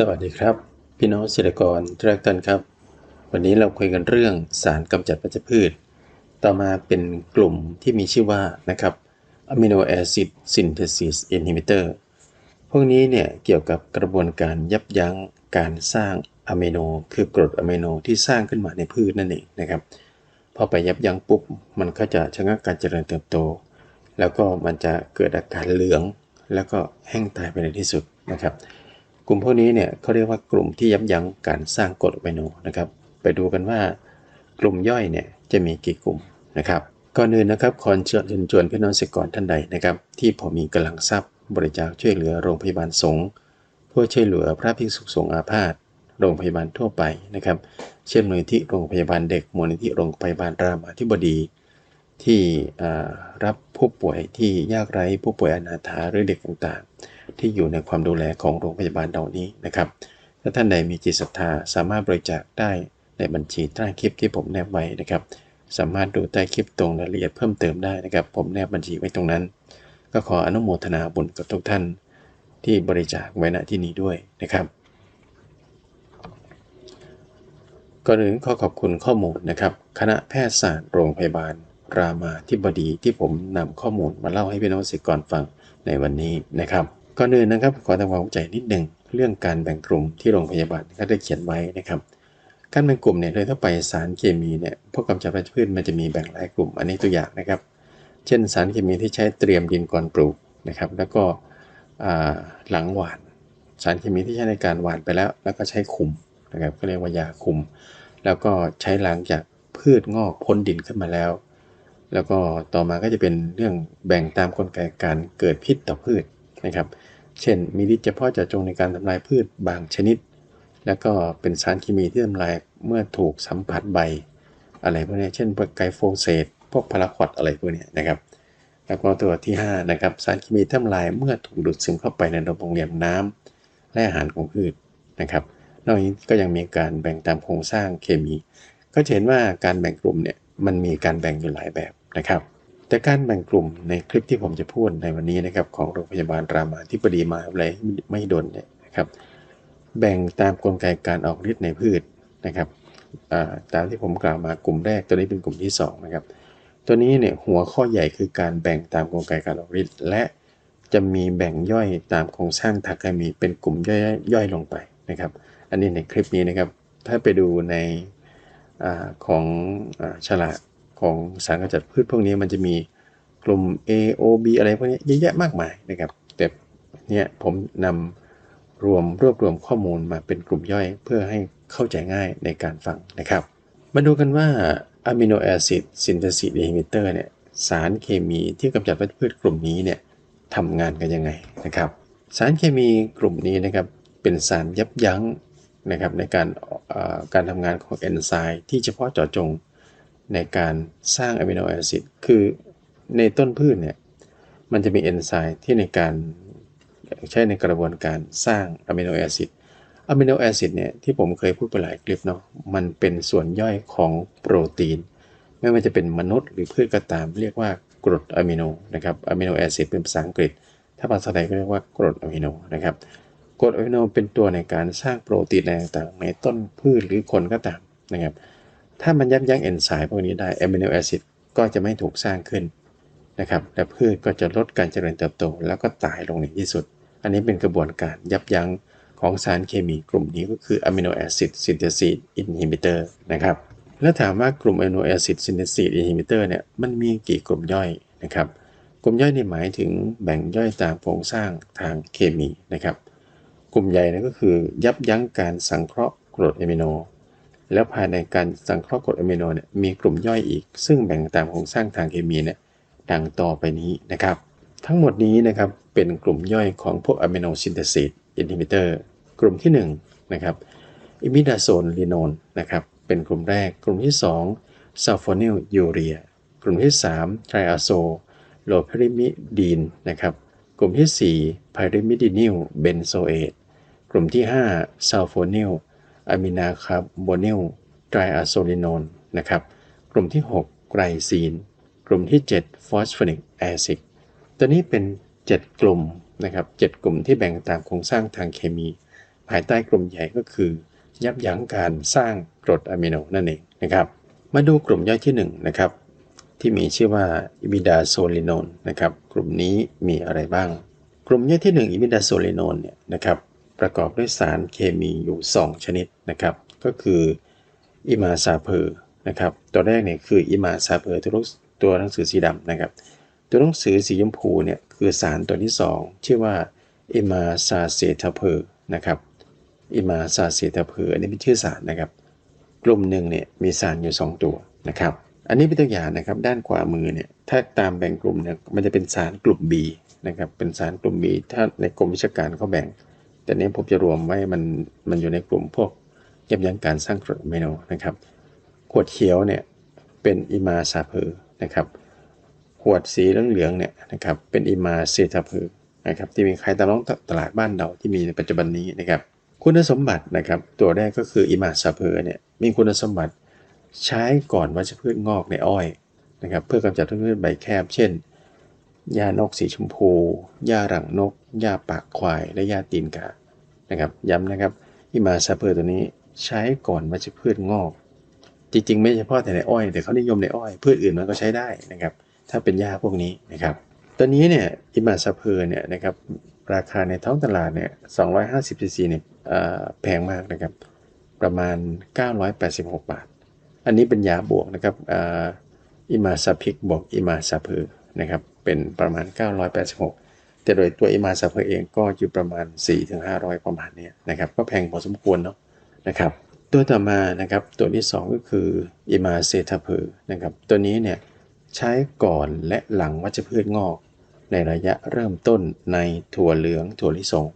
สวัสดีครับ พี่น้องเกษตรกรทุกท่านครับ วันนี้เราคุยกันเรื่องสารกำจัดวัชพืช ต่อมาเป็นกลุ่มที่มีชื่อว่านะครับอะมิโนแอซิดซินเทซิสอินฮิบิเตอร์พวกนี้เนี่ยเกี่ยวกับกระบวนการยับยั้งการสร้างอะมิโน คือกรดอะมิโนที่สร้างขึ้นมาในพืชนั่นเองนะครับพอไปยับยั้งปุ๊บ มันก็จะชะงักการเจริญเติบโต แล้วก็มันจะเกิดอาการเหลือง แล้วก็แห้งตายไปในที่สุดนะครับ กลุ่มพวกนี้เนี่ยเขาเรียกว่ากลุ่มที่ยับยั้งการสร้างกรดอะมิโนนะครับ ไปดูกันว่ากลุ่มย่อยเนี่ยจะมีกี่กลุ่มนะครับก่อนอื่นนะครับขอเชิญชวนพี่น้องเกษตรกรท่านใดนะครับ ที่พอมีกำลังทรัพย์ บริจาคช่วยเหลือโรงพยาบาลสงฆ์เพื่อช่วยเหลือพระภิกษุสงฆ์อาพาธโรงพยาบาลทั่วไปนะครับ เช่นมูลนิธิโรงพยาบาลเด็กมูลนิธิโรงพยาบาลรามาธิบดีที่รับผู้ป่วยที่ยากไร้ผู้ป่วยอนาถาหรือเด็กต่างๆ ที่อยู่ในความดูแลของโรงพยาบาลเหล่านี้นะครับถ้าท่านใดมีจิตศรัทธาสามารถบริจาคได้ในบัญชีใต้คลิปที่ผมแนบไว้นะครับ สามารถดูใต้คลิปตรงรายละเอียดเพิ่มเติมได้นะครับ ผมแนบบัญชีไว้ตรงนั้น ก็ขออนุโมทนาบุญกับทุกท่าน ที่บริจาคไว้ณที่นี้ด้วยนะครับก่อนอื่นขอขอบคุณข้อมูลนะครับ คณะแพทยศาสตร์โรงพยาบาล รามาธิบดีที่ผมนำข้อมูลมาเล่าให้พี่น้องศิกรฟังในวันนี้นะครับ ก่อนอื่นนะครับขอทำความเข้าใจนิดหนึ่งเรื่องการแบ่งกลุ่มที่โรงพยาบาลก็ได้เขียนไว้นะครับ การแบ่งกลุ่มเนี่ยโดยทั่วไปสารเคมีเนี่ยพวกกำจัดวัชพืชมันจะมีแบ่งหลายกลุ่มอันนี้ตัวอย่างนะครับ เช่น สารเคมีที่ใช้เตรียมดินก่อนปลูกนะครับ แล้วก็หลังหวาน สารเคมีที่ใช้ในการหวานไปแล้ว แล้วก็ใช้คุมนะครับก็เรียกว่ายาคุม แล้วก็ใช้หลังจากพืชงอกพ้นดินขึ้นมาแล้ว แล้วก็ต่อมาก็จะเป็นเรื่องแบ่งตามกลไกการเกิดพิษต่อพืชนะครับ เช่น มีฤทธิ์เฉพาะเจาะจงในการทำลายพืชบางชนิด แล้วก็เป็นสารเคมีที่ทำลายเมื่อถูกสัมผัสใบ อะไรพวกนี้เช่นพวกไกโฟเซตพวกพาราควอดอะไรพวกนี้นะครับ แล้วก็ตัวที่5นะครับสารเคมีทำลายเมื่อถูกดูดซึมเข้าไปในระบบเหลี่ยมน้ำและอาหารของพืชนะครับ นอกจากนี้ก็ยังมีการแบ่งตามโครงสร้างเคมี ก็จะเห็นว่าการแบ่งกลุ่มเนี่ยมันมีการแบ่งอยู่หลายแบบนะครับ แต่การแบ่งกลุ่มในคลิปที่ผมจะพูดในวันนี้นะครับของโรงพยาบาลรามาที่ปดีมาอะไรไม่ดนเนี่ยนะครับแบ่งตามกลไกการออกฤทธิ์ในพืชนะครับตามที่ผมกล่าวมากลุ่มแรกตัวนี้เป็นกลุ่มที่2นะครับตัวนี้เนี่ยหัวข้อใหญ่คือการแบ่งตามกลไกการออกฤทธิ์และจะมีแบ่งย่อยตามโครงสร้างทางเคมีเป็นกลุ่มย่อยย่อยลงไปนะครับ อันนี้ในคลิปนี้นะครับถ้าไปดูในอของอฉลาก ของสารกำจัดพืชพวกนี้มันจะมีกลุ่ม A O B อะไรพวกนี้เยอะแยะมากมายนะครับ แต่เนี่ยผมนำรวมรวบรวมข้อมูลมาเป็นกลุ่มย่อยเพื่อให้เข้าใจง่ายในการฟังนะครับ มาดูกันว่าอะมิโนแอซิดซินเทซิสอินฮิบิเตอร์เนี่ยสารเคมีที่กำจัดวัชพืชกลุ่มนี้เนี่ยทำงานกันยังไงนะครับ สารเคมีกลุ่มนี้นะครับเป็นสารยับยั้งนะครับในการการทำงานของเอนไซม์ที่เฉพาะเจาะจง ในการสร้างอะมิโนแอซิดคือในต้นพืชเนี่ยมันจะมีเอนไซม์ที่ในการใช้ในกระบวนการสร้างอะมิโนแอซิดอะมิโนแอซิดเนี่ยที่ผมเคยพูดไปหลายคลิปเนาะมันเป็นส่วนย่อยของโปรตีน ไม่ว่าจะเป็นมนุษย์หรือพืชก็ตาม เรียกว่ากรดอะมิโนนะครับอะมิโนแอซิดเป็นภาษาอังกฤษ ถ้าภาษาไทยก็เรียกว่ากรดอะมิโนนะครับกรดอะมิโนเป็นตัวในการสร้างโปรตีนต่างๆในต้นพืชหรือคนก็ตามนะครับ ถ้ามันยับยั้งเอนไซม์พวกนี้ได้อะมิโนแอซิดก็จะไม่ถูกสร้างขึ้นนะครับและพืชก็จะลดการเจริญเติบโต แล้วก็ตายลงในที่สุด อันนี้เป็นกระบวนการยับยั้งของสารเคมีกลุ่มนี้ก็คืออะมิโนแอซิดซินเทซิสอินฮิบิเตอร์นะครับแล้วถามว่ากลุ่มอะมิโนแอซิดซินเทซิสอินฮิบิเตอร์เนี่ยมันมีกี่กลุ่มย่อยนะครับกลุ่มย่อยนี่หมายถึงแบ่งย่อยตามโครงสร้างทางเคมีนะครับกลุ่มใหญ่นั่นก็คือยับยั้งการสังเคราะห์กรดอะมิโน แล้วภายในการสังเคราะห์กรดอะมิโนเนี่ยมีกลุ่มย่อยอีก ซึ่งแบ่งตามโครงสร้างทางเคมีเนี่ยดังต่อไปนี้นะครับ ทั้งหมดนี้นะครับเป็นกลุ่มย่อยของพวกอะมิโนซินเทซิสอินฮิบิเตอร์กลุ่มที่1นะครับอิมิดาโซนลีโนนนะครับเป็นกลุ่มแรก กลุ่มที่2ซัลฟอนิลยูเรีย กลุ่มที่3ไทรอะโซโลเพริมิดีนนะครับกลุ่มที่4ไพริมิดินิลเบนโซเอตกลุ่มที่5ซัลโฟนิล อะมินาคาร์โบนิลไตรอะโซลินอนนะครับ กลุ่มที่ 6 ไกลซีน กลุ่มที่ 7 ฟอสฟอนิกแอซิดตัวนี้เป็น 7 กลุ่มนะครับ7กลุ่มที่แบ่งตามโครงสร้างทางเคมี ภายใต้กลุ่มใหญ่ก็คือ ยับยั้งการสร้างกรดอะมิโนนั่นเองนะครับมาดูกลุ่มย่อยที่1นะครับที่มีชื่อว่าอิมิดาโซลิโนนนะครับกลุ่มนี้มีอะไรบ้าง กลุ่มย่อยที่1อิมิดาโซลิโนนเนี่ยนะครับ ประกอบด้วยสารเคมีอยู่ 2 ชนิดนะครับ ก็คืออิมาซาเพอร์นะครับ ตัวแรกเนี่ยคืออิมาซาเพอร์ตัวตัวหนังสือสีดำนะครับ ตัวหนังสือสีชมพูเนี่ยคือสารตัวที่ 2 ชื่อว่าอิมาซาเซทาเพอร์นะครับอิมาซาเซทาเพอร์อันนี้เป็นชื่อสารนะครับ กลุ่มหนึ่งเนี่ยมีสารอยู่ 2 ตัวนะครับ อันนี้เป็นตัวอย่างนะครับด้านขวามือเนี่ยถ้าตามแบ่งกลุ่มเนี่ยมันจะเป็นสารกลุ่ม B นะครับเป็นสารกลุ่ม B ถ้าในกรมวิชาการเขาแบ่ง แต่เนี้ผมจะรวมไว้มันมันอยู่ในกลุ่มพวกยับยั้งการสร้างกรดอะมิโนนะครับ ขวดเขียวเนี่ยเป็นอิมาซาเพอร์นะครับขวดสีเหลืองๆเนี่ยนะครับเป็นอิมาเซทาเพอร์นะครับที่มีขายตามท้องตลาดบ้านเราที่มีในปัจจุบันนี้นะครับ คุณสมบัตินะครับ ตัวแรกก็คืออิมาซาเพอร์เนี่ยมีคุณสมบัติใช้ก่อนวัชพืชงอกในอ้อยนะครับ เพื่อกำจัดวัชพืชใบแคบ เช่น หญ้านกสีชมพูหญ้าหลังนกหญ้าปากควาย และหญ้าตีนกา นะครับ ย้ำนะครับอิมาซาเพอร์ตัวนี้ใช้ก่อนวัชพืชงอก จริงๆ ไม่เฉพาะแต่ในอ้อย แต่เขานิยมในอ้อย พืชอื่นมันก็ใช้ได้นะครับ ถ้าเป็นหญ้าพวกนี้นะครับตอนนี้เนี่ยอิมาซาเพอร์เนี่ยนะครับราคาในท้องตลาดเนี่ย250ซีซีเนี่ยแพงมากนะครับ ประมาณ 986 บาท อันนี้เป็นยาบวกนะครับอิมาซาพิกบวกอิมาซาเพอร์ นะครับเป็นประมาณ 986 แต่โดยตัวอิมาซาเพอร์เองก็อยู่ประมาณ 4-500 ประมาณนี้นะครับก็แพงพอสมควรเนาะนะครับตัวต่อมานะครับตัวที่ 2 ก็คืออิมาเซทาเพอร์นะครับตัวนี้เนี่ยใช้ก่อนและหลังวัชพืชงอก ในระยะเริ่มต้นในถั่วเหลืองถั่วลิสง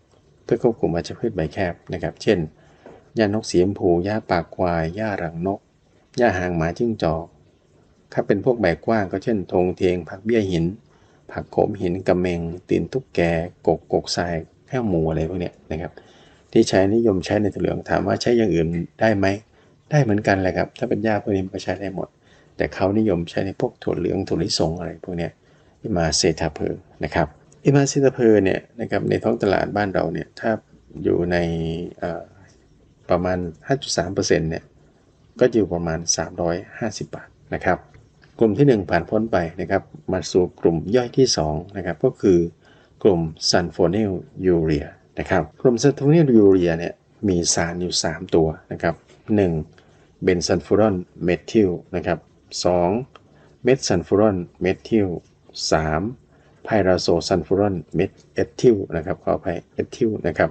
เพื่อควบคุมวัชพืชใบแคบนะครับ เช่นหญ้านกสีชมพูหญ้าปากควายหญ้ารังนกหญ้าหางหมาจิ้งจอก ถ้าเป็นพวกใบกว้างก็เช่นธงเทียง ผักเบี้ยหิน ผักโขมหินกระเมง ตีนตุ๊กแกกกกกทรายแค่หมูอะไรพวกเนี้ยนะครับที่ใช้นิยมใช้ในถั่วเหลืองถามว่าใช้อย่างอื่นได้ไหมได้เหมือนกันแหละครับ ถ้าเป็นหญ้าพวกนี้ก็ใช้ได้หมด แต่เขานิยมใช้ในพวกถั่วเหลืองถั่วลิสงอะไรพวกเนี้ยอิมาเซทาเพอร์นะครับอิมาเซทาเพอร์เนี่ยนะครับในท้องตลาดบ้านเราเนี่ยถ้าอยู่ในประมาณ 5.3%เนี่ยก็อยู่ประมาณ 350 บาทนะครับ กลุ่มที่ 1 ผ่านพ้นไปนะครับ มาสู่กลุ่มย่อยที่2นะครับก็คือกลุ่มซันโฟนิลยูเรียนะครับกลุ่มซันโฟนิลยูเรียเนี่ยมีสารอยู่ 3 ตัวนะครับ1เบนซันฟูรอนเมทิลนะครับ2เมทซันฟูรอนเมทิล3ไพราโซซันฟูรอนเมทเอทิลนะครับขออภัยเอทิลนะครับ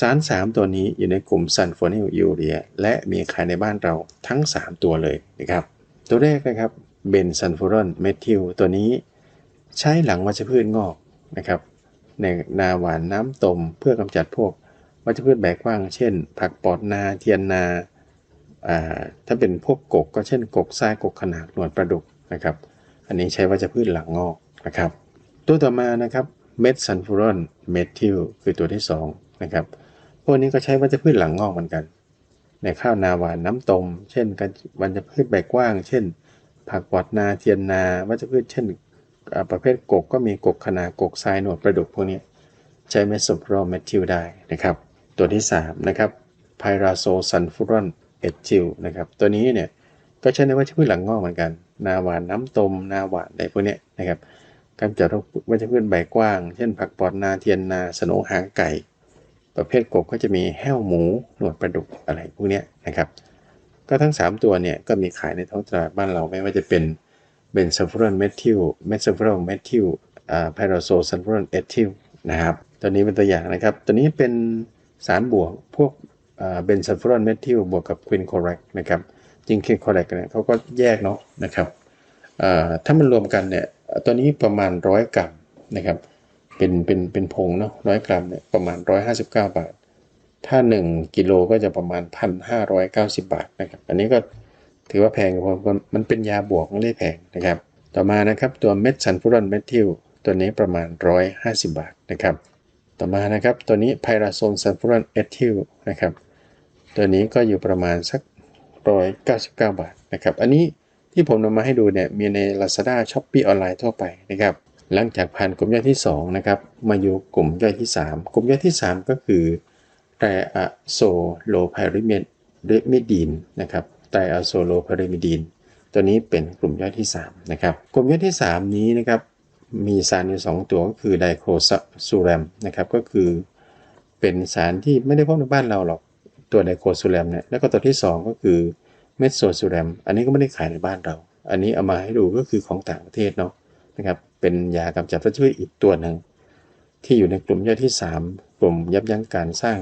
สาร 3 ตัวนี้อยู่ในกลุ่มซันโฟนิลยูเรียและมีขายในบ้านเราทั้ง 3 ตัวเลยนะครับ ตัวแรกนะครับ เบนซันฟูรอนเมทิลตัวนี้ ใช้หลังวัชพืชงอกนะครับในนาหวานน้ำตมเพื่อกำจัดพวกวัชพืชแบกกว้าง เช่น ผักปอดนาเทียนนาถ้าเป็นพวกกกก็เช่นกกทรายกกขนาดหนวดปลาดุกนะครับ อันนี้ใช้วัชพืชหลังงอกนะครับ ตัวต่อมานะครับเมทซันฟูรอนเมทิลคือตัวที่2นะครับพวกนี้ก็ใช้วัชพืชหลังงอกเหมือนกัน ในข้าวนาหวานน้ำตม เช่นกันวัชพืชแบกกว้าง เช่น ผักปอดนาเทียนนาวัชพืชเช่นประเภทกกก็มีกกขนาดกกทรายหนวดปลาดุกพวกนี้ใช้เมสโซโพรเมทิลได้นะครับ ตัวที่3นะครับไพราโซซันฟูรอนเอทิลนะครับตัวนี้เนี่ยก็ใช้ในวัชพืชหลังงอกเหมือนกัน นาหวานน้ำตมนาหวานอะไรพวกนี้นะครับกำจัดวัชพืชใบกว้าง เช่น ผักปอดนาเทียนนาสนหางไก่ ประเภทกบก็จะมีแห้วหมูหนวดปลาดุกอะไรพวกนี้นะครับ ก็ทั้ง 3 ตัวเนี่ยก็มีขายในท้องตลาดบ้านเราไม่ว่าจะเป็นเบนซัลฟูรอนเมทิลเมทซัลฟูรอนเมทิลอ่าไพราโซซัลฟูรอนเอทิลนะครับตัวนี้เป็นตัวอย่างนะครับ ตัวนี้เป็นสารบวกพวกเบนซัลฟูรอนเมทิลบวกกับควินโคแรกนะครับจริงควินโคแรกเนี่ยเขาก็แยกเนาะนะครับถ้ามันรวมกันเนี่ยตัวนี้ประมาณร้อยกรัมนะครับเป็นเป็นเป็นผงเนาะร้อยกรัมเนี่ยประมาณ 159 บาท ถ้า 1 กิโลก็จะประมาณ 1,590 บาทนะครับ อันนี้ก็ถือว่าแพงเพราะมันเป็นยาบวกไม่ได้แพงนะครับ ต่อมานะครับตัวเม็ดซันฟูรอนเมทิลตัวนี้ประมาณ 150 บาทนะครับ ต่อมานะครับตัวนี้ไพราโซนซันฟูรอนเอทิลนะครับ ตัวนี้ก็อยู่ประมาณสัก 199 บาทนะครับ อันนี้ที่ผมนำมาให้ดูเนี่ยมีใน Lazada s h o p e e ออนไลน์ทั่วไปนะครับ หลังจากผ่านกลุ่มย่อยที่2นะครับมาอยู่กลุ่มย่อยที่ 3 กลุ่มย่อยที่ 3 ก็คือ ไตรอะโซโลไพริเมมิดีนนะครับไตรอะโซโลไพริมิดีนตัวนี้เป็นกลุ่มย่อยที่ 3 นะครับ กลุ่มย่อยที่ 3 นี้นะครับมีสารอยู่2ตัวก็คือไดโครซูแรมนะครับก็คือเป็นสารที่ไม่ได้พบในบ้านเราหรอกตัวไดโครซูแรมเนี่ยแล้วก็ตัวที่ 2 ก็คือเมทโซซูแรมอันนี้ก็ไม่ได้ขายในบ้านเรา อันนี้เอามาให้ดูก็คือของต่างประเทศเนาะนะครับเป็นยากำจัดวัชพืชอีกตัวหนึ่งที่อยู่ในกลุ่มย่อยที่ 3 กลุ่มยับยั้งการสร้าง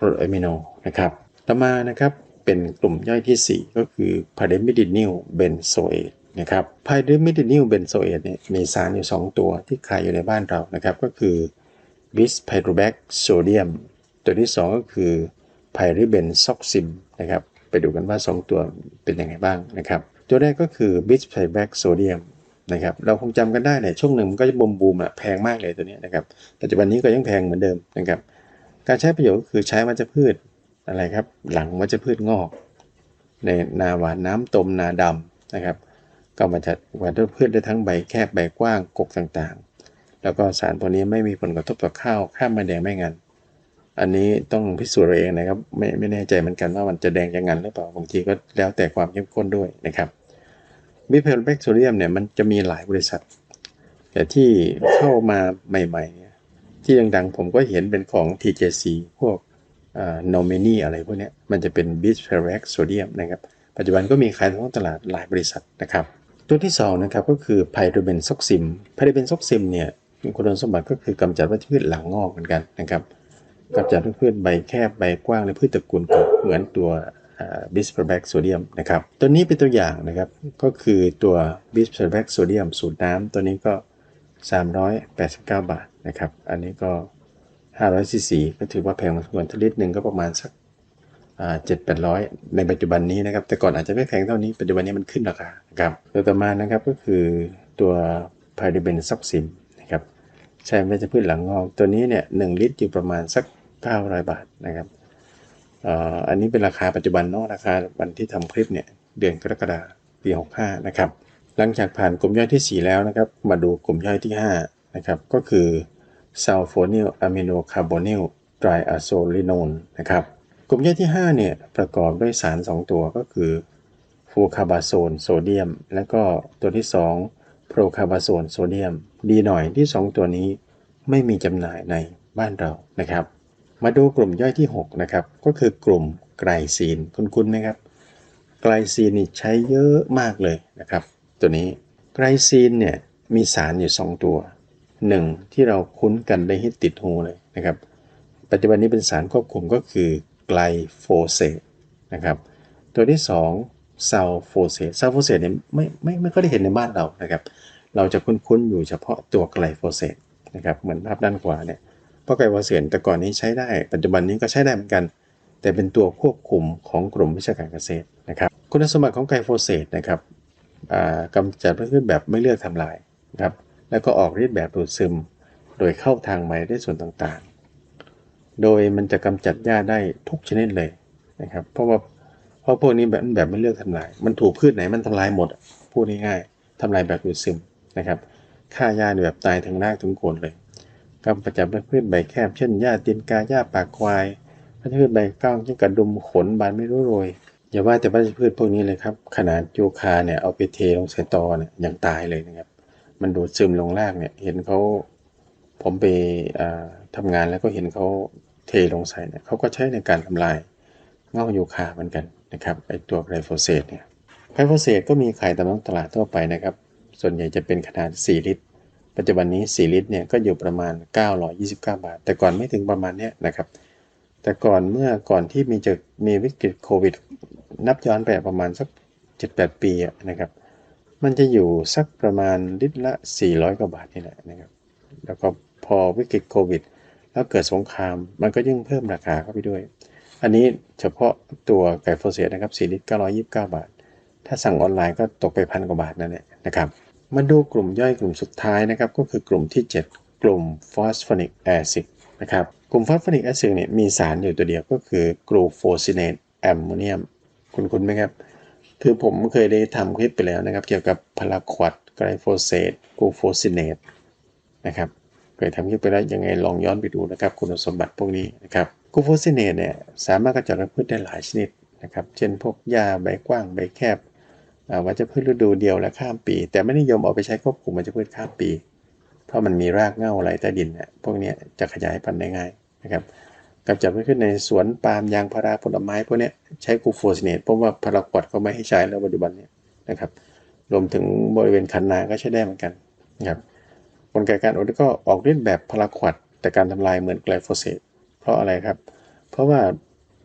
กรดอะมิโนนะครับต่อมานะครับเป็นกลุ่มย่อยที่ 4 ก็คือพาเดมิดินิลเบนโซเอตนะครับพาเดมิดินิลเบนโซเอตเนี่ยมีสารอยู่ 2 ตัวที่ขายอยู่ในบ้านเรานะครับก็คือบิสไพโรแบคโซเดียม ตัวที่ 2 ก็คือไพริเบนซอกซิมนะครับไปดูกันว่า 2 ตัวเป็นยังไงบ้างนะครับตัวแรกก็คือบิสไพโรแบคโซเดียมนะครับเราคงจำกันได้เนี่ยช่วงหนึ่งมันก็จะบูมบูมอะแพงมากเลยตัวนี้นะครับปัจจุบันนี้ก็ยังแพงเหมือนเดิมนะครับ การใช้ประโยชน์ก็คือใช้วัชพืชอะไรครับ หลังวัชพืชงอก ในนาหวานน้ำตมนาดำนะครับ ก็มาจัดวัชพืชได้ทั้งใบแคบใบกว้างกกต่างๆ แล้วก็สารตัวนี้ไม่มีผลกระทบต่อข้าวข้ามมาแดงไม่งันอันนี้ต้องพิสูจน์เองนะครับไม่ไม่แน่ใจเหมือนกันว่ามันจะแดงจะงันหรือเปล่าบางทีก็แล้วแต่ความเข้มข้นด้วยนะครับบิเพลแบคโซเดียมเนี่ยมันจะมีหลายบริษัท แต่ที่เข้ามาใหม่ๆ ที่ดังๆ ผมก็เห็นเป็นของ TJC พวกโนเมนีอะไรพวกนี้มันจะเป็นบิสเพลแบคโซเดียมนะครับปัจจุบันก็มีขายท้องตลาดหลายบริษัทนะครับ ตัวที่2นะครับก็คือไพโดเบนซอกซิมไพโดเบนซอกซิมเนี่ยคุณสมบัติก็คือกำจัดวัชพืชหลังงอกเหมือนกันนะครับกำจัดพืชใบแคบใบกว้างและพืชตระกูลกบเหมือนตัวบิสเพลแบคโซเดียมนะครับตัวนี้เป็นตัวอย่างนะครับก็คือตัวบิสเพลแบคโซเดียมสูตรน้ำตัวนี้ก็ 389 บาท นะครับ อันนี้ก็500ซีซีก็ถือว่าแพงพอสมควรทลิตรหนึ่งก็ประมาณสักเจ็ดแปดร้อยในปัจจุบันนี้นะครับ แต่ก่อนอาจจะไม่แพงเท่านี้ปัจจุบันนี้มันขึ้นราคาครับตัวต่อมานะครับก็คือตัวไพริเบนซักซิมนะครับใช้ไม่จะพืชหลังงอกตัวนี้เนี่ยหลิตรอยู่ประมาณสัก 900 บาทนะครับอันนี้เป็นราคาปัจจุบันเนาะราคาวันที่ทำคลิปเนี่ยเดือนกรกฎาคมปี 65 นะครับ หลังจากผ่านกลุ่มย่อยที่ 4 แล้วนะครับ มาดูกลุ่มย่อยที่ 5 นะครับก็คือซัลโฟนิลอะมิโนคาร์บอนิลไตรอะโซลิโนนนะครับกลุ่มย่อยที่5เนี่ยประกอบด้วยสาร 2 ตัวก็คือฟูคาบาโซนโซเดียม และก็ตัวที่ 2 โพรคาบาโซนโซเดียม ดีหน่อยที่ 2 ตัวนี้ไม่มีจำหน่ายในบ้านเรานะครับ มาดูกลุ่มย่อยที่ 6 นะครับ ก็คือกลุ่มไกลซีนคุ้นๆไหมครับ ไกลซีนนี่ใช้เยอะมากเลยนะครับ ตัวนี้ไกลซีนเนี่ยมีสารอยู่ 2 ตัว 1ที่เราคุ้นกันได้ให้ติดหูเลยนะครับ ปัจจุบันนี้เป็นสารควบคุมก็คือไกลโฟเซตนะครับ ตัวที่2ซัลโฟเซตซัลโฟเซตเนี่ยไม่ไม่ไม่ค่อยได้เห็นในบ้านเรานะครับ เราจะคุ้นๆอยู่เฉพาะตัวไกลโฟเซตนะครับเหมือนภาพด้านขวาเนี่ยเพราะไกลโฟเซตแต่ก่อนนี้ใช้ได้ ปัจจุบันนี้ก็ใช้ได้เหมือนกัน แต่เป็นตัวควบคุมของกลุ่มวิชาการเกษตรนะครับ คุณสมบัติของไกลโฟเซตนะครับกำจัดพืชแบบไม่เลือกทำลายนะครับ แล้วก็ออกฤทธิ์แบบดูดซึม โดยเข้าทางไม้ได้ส่วนต่างๆ โดยมันจะกำจัดหญ้าได้ทุกชนิดเลยนะครับ เพราะว่าเพราะพวกนี้แบบแบบไม่เลือกทำลาย มันถูกพืชไหนมันทำลายหมดพูดง่ายๆทำลายแบบดูดซึมนะครับฆ่าหญ้าแบบตายทั้งรากทั้งโคนเลยกำจัดพืชใบแคบเช่นหญ้าตีนกาหญ้าปากควายพืชใบก้างเช่นกระดุมขนบานไม่รู้โรยอย่าว่าแต่วัชพืชพวกนี้เลยครับ ขนาดโยคาเนี่ยเอาไปเทลงใส่ตอเนี่ยยังตายเลยนะครับ มันดูดซึมลงรากเนี่ย เห็นเขาผมไปทำงานแล้วก็เห็นเขาเทลงใส่เนี่ยเขาก็ใช้ในการทำลายเง่ายูคาเหมือนกันนะครับไอตัวไกลโฟเซตเนี่ยไกลโฟเซตก็มีขายตามท้องตลาดทั่วไปนะครับ ส่วนใหญ่จะเป็นขนาด 4 ลิตร ปัจจุบันนี้ 4 ลิตรเนี่ยก็อยู่ประมาณ 929 บาท แต่ก่อนไม่ถึงประมาณนี้นะครับ แต่ก่อนเมื่อก่อนที่มีจะมีวิกฤตโควิด นับย้อนไปประมาณสัก 7-8 ปีนะครับ มันจะอยู่สักประมาณลิตรละ 400 กว่าบาทนี่แหละนะครับ แล้วก็พอวิกฤตโควิด แล้วเกิดสงคราม มันก็ยิ่งเพิ่มราคาเข้าไปด้วย อันนี้เฉพาะตัวไก่โฟเซตนะครับ4ลิตร929 บาท ถ้าสั่งออนไลน์ก็ตกไปพันกว่าบาทนั่นแหละนะครับ มาดูกลุ่มย่อยกลุ่มสุดท้ายนะครับ ก็คือกลุ่มที่ 7 กลุ่มฟอสฟอนิกแอซิดนะครับ กลุ่มฟอสฟอนิกแอซิดเนี่ยมีสารอยู่ตัวเดียวก็คือกลูโฟซิเนตแอมโมเนียม คุณคุณไหมครับ คือผมเคยได้ทำคลิปไปแล้วนะครับ เกี่ยวกับพาราควอดไกลโฟเซตกูโฟซินเนตนะครับเคยทำคลิปไปแล้วยังไงลองย้อนไปดูนะครับคุณสมบัติพวกนี้นะครับกูโฟซินเนตเนี่ยสามารถกำจัดวัชพืชได้หลายชนิดนะครับ เช่นพวกหญ้าใบกว้างใบแคบอ่าวัชพืชฤดูเดียวและข้ามปี แต่ไม่นิยมเอาไปใช้ควบคุมวัชพืชข้ามปี เพราะมันมีรากเหง้าไหลใต้ดินเนี่ยพวกนี้จะขยายพันธุ์ได้ง่ายนะครับ กำจัดวัชพืชในสวนปาล์มยางพาราผลไม้พวกนี้ใช้กูโฟซิเนตเพราะว่าพาราควอดเขาไม่ให้ใช้แล้วปัจจุบันเนี่ยนะครับรวมถึงบริเวณคันนาก็ใช้ได้เหมือนกันนะครับกลไกการอดก็ออกฤทธิ์แบบพาราควอดแต่การทำลายเหมือนไกลโฟเสตเพราะอะไรครับ เพราะว่า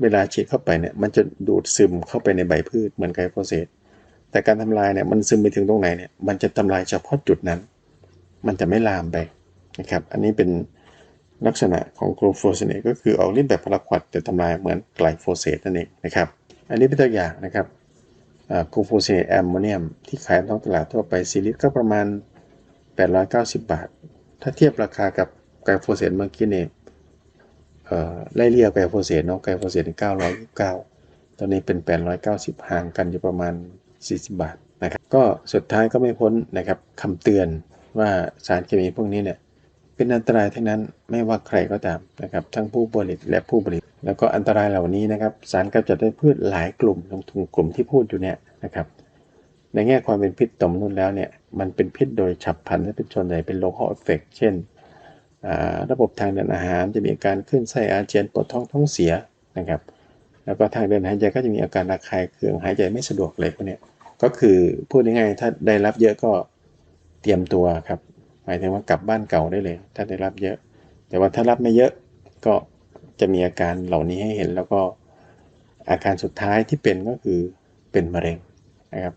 เวลาฉีดเข้าไปเนี่ยมันจะดูดซึมเข้าไปในใบพืชเหมือนไกลโฟเสตแต่การทำลายเนี่ยมันซึมไปถึงตรงไหนเนี่ยมันจะทำลายเฉพาะจุดนั้น มันจะไม่ลามไปนะครับ อันนี้เป็น ลักษณะของกลูโฟซิเนตก็คือออกฤทธิ์แบบพาราควอดแต่ทำลายเหมือนไกลโฟเสตนั่นเองนะครับ อันนี้เป็นตัวอย่างนะครับกลูโฟซิเนตแอมโมเนียมที่ขายท้องตลาดทั่วไปซีลิตก็ประมาณ 890 บาท ถ้าเทียบราคากับไกลโฟเสตเมื่อกี้เนี่ยไล่เรียกไกลโฟเสตเนาะไกลโฟเสต929ตอนนี้เป็น 890 ห่างกันอยู่ประมาณ 40 บาทนะครับ ก็สุดท้ายก็ไม่พ้นนะครับคำเตือนว่าสารเคมีพวกนี้เนี่ย เป็นอันตรายทั้งนั้นไม่ว่าใครก็ตามนะครับ ทั้งผู้ผลิตและผู้ผลิต แล้วก็อันตรายเหล่านี้นะครับ สารกำจัดด้วยพืชหลายกลุ่มลงทุงกลุ่มที่พูดอยู่เนี่ยนะครับในแง่ความเป็นพิษต่อมนุษย์แล้วเนี่ยมันเป็นพิษโดยฉับพลันและเป็นชนใหญ่เป็นโลคอลเอฟเฟกเช่น ระบบทางเดินอาหารจะมีอาการขึ้นไส้อาเจียนปวดท้องท้องเสียนะครับ แล้วก็ทางเดินหายใจก็จะมีอาการระคายเคืองหายใจไม่สะดวกเลยพวกนี้ก็คือพูดง่ายๆถ้าได้รับเยอะก็เตรียมตัวครับ หมายถึงว่ากลับบ้านเก่าได้เลย ถ้าได้รับเยอะ แต่ว่าถ้ารับไม่เยอะก็จะมีอาการเหล่านี้ให้เห็น แล้วก็อาการสุดท้ายที่เป็นก็คือเป็นมะเร็งนะครับ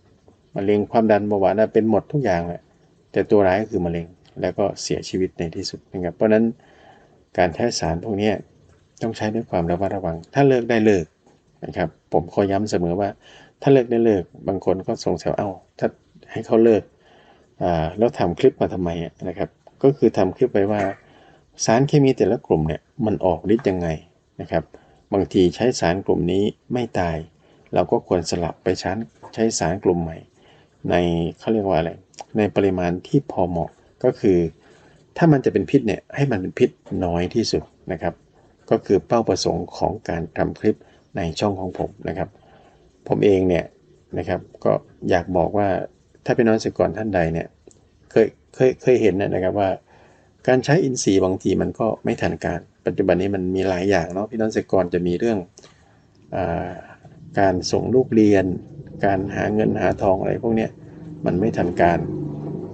มะเร็งความดันเบาหวานเป็นหมดทุกอย่างเลยแต่ตัวร้ายก็คือมะเร็งแล้วก็เสียชีวิตในที่สุดนะครับเพราะนั้นการใช้สารพวกนี้ต้องใช้ด้วยความระมัดระวัง ถ้าเลิกได้เลิกนะครับผมขอย้ำเสมอว่า ถ้าเลิกได้เลิกบางคนก็สงสัยเอ้าถ้าให้เขาเลิก แล้วทำคลิปมาทำไมนะครับ ก็คือทำคลิปไปว่า สารเคมีแต่ละกลุ่มเนี่ยมันออกฤทธิ์ยังไงนะครับ บางทีใช้สารกลุ่มนี้ไม่ตาย เราก็ควรสลับไปใช้ใช้สารกลุ่มใหม่ ในเขาเรียกว่าอะไร ในปริมาณที่พอเหมาะก็คือ ถ้ามันจะเป็นพิษเนี่ยให้มันเป็นพิษน้อยที่สุดนะครับ ก็คือเป้าประสงค์ของการทำคลิปในช่องของผมนะครับ ผมเองเนี่ยนะครับก็อยากบอกว่า ถ้าเป็นน้องเกษตรกรท่านใดเนี่ยเคยเคยเคยเห็นนะครับว่า การใช้อินทรีย์บางทีมันก็ไม่ทันการ ปัจจุบันนี้มันมีหลายอย่างเนาะพี่น้องเกษตรกรจะมีเรื่องอการส่งลูกเรียน การหาเงินหาทองอะไรพวกนี้มันไม่ทันการ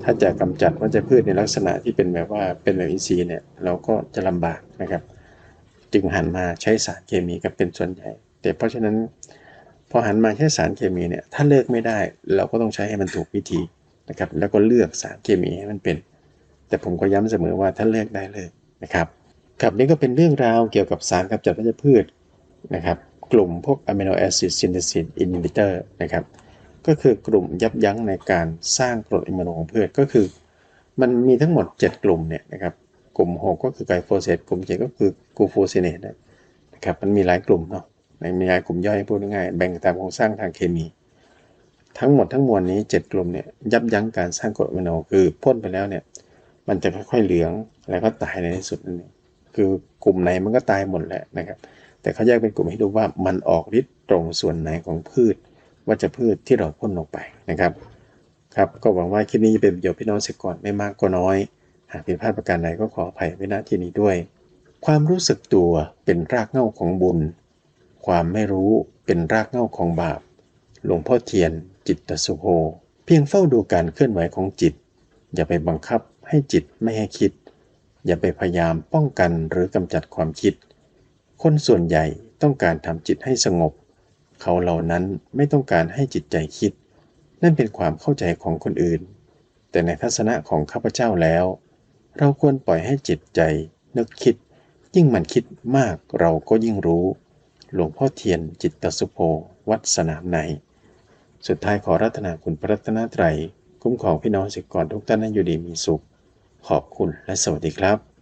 ถ้าจะกำจัดวัชพืชในลักษณะที่เป็นแบบว่าเป็นแบบอินทรีย์เนี่ยเราก็จะลำบากนะครับ จึงหันมาใช้สารเคมีกับเป็นส่วนใหญ่ แต่เพราะฉะนั้น อหันมาใช้สารเคมีเนี่ยถ้าเลิกไม่ได้ เราก็ต้องใช้ให้มันถูกวิธีนะครับแล้วก็เลือกสารเคมีให้มันเป็น แต่ผมก็ย้ำเสมอว่าถ้าเลิกได้เลิกนะครับครับนี่ก็เป็นเรื่องราวเกี่ยวกับสารกำจัดวัชพืชนะครับกลุ่มพวกอะมิโนแอซิดซินเทซิสอินฮิบิเตอร์นะครับก็คือกลุ่มยับยั้งในการสร้างกรดอะมิโนของพืชก็คือ มันมีทั้งหมด 7 กลุ่มเนี่ยนะครับกลุ่ม 6 ก็คือไกลโฟเสตกลุ่ม 7 ก็คือกลูโฟซิเนตนะครับมันมีหลายกลุ่มเนาะ มีหลายกลุ่มย่อยพูดง่ายแบ่งตามโครงสร้างทางเคมี ทั้งหมดทั้งมวลนี้ 7 กลุ่มเนี่ยยับยั้งการสร้างกรดอะมิโนคือพ่นไปแล้วเนี่ยมันจะค่อยๆเหลืองแล้วก็ตายในที่สุดนั่นเองคือกลุ่มไหนมันก็ตายหมดแหละนะครับ แต่เขาแยกเป็นกลุ่มให้ดูว่ามันออกฤทธิ์ตรงส่วนไหนของพืชวัชพืชที่เราพ่นลงไปนะครับครับก็หวังว่าคลิปนี้จะเป็นประโยชน์พี่น้องเกษตรกรไม่มากก็น้อย หากผิดพลาดประการใดก็ขออภัยไว้ณที่นี้ด้วย ความรู้สึกตัวเป็นรากเหง้าของบุญ ความไม่รู้เป็นรากเหง้าของบาป หลวงพ่อเทียน จิตตสุโภเพียงเฝ้าดูการเคลื่อนไหวของจิต อย่าไปบังคับให้จิตไม่ให้คิด อย่าไปพยายามป้องกันหรือกำจัดความคิด คนส่วนใหญ่ต้องการทำจิตให้สงบ เขาเหล่านั้นไม่ต้องการให้จิตใจคิด นั่นเป็นความเข้าใจของคนอื่น แต่ในทัศนะของข้าพเจ้าแล้ว เราควรปล่อยให้จิตใจนึกคิด ยิ่งมันคิดมากเราก็ยิ่งรู้ หลวงพ่อเทียนจิตตสุโภวัดสนามใน สุดท้ายขอรัตนาคุณพระรัตนตรัย คุ้มครองพี่น้องสิกรทุกท่านให้อยู่ดีมีสุข ขอบคุณและสวัสดีครับ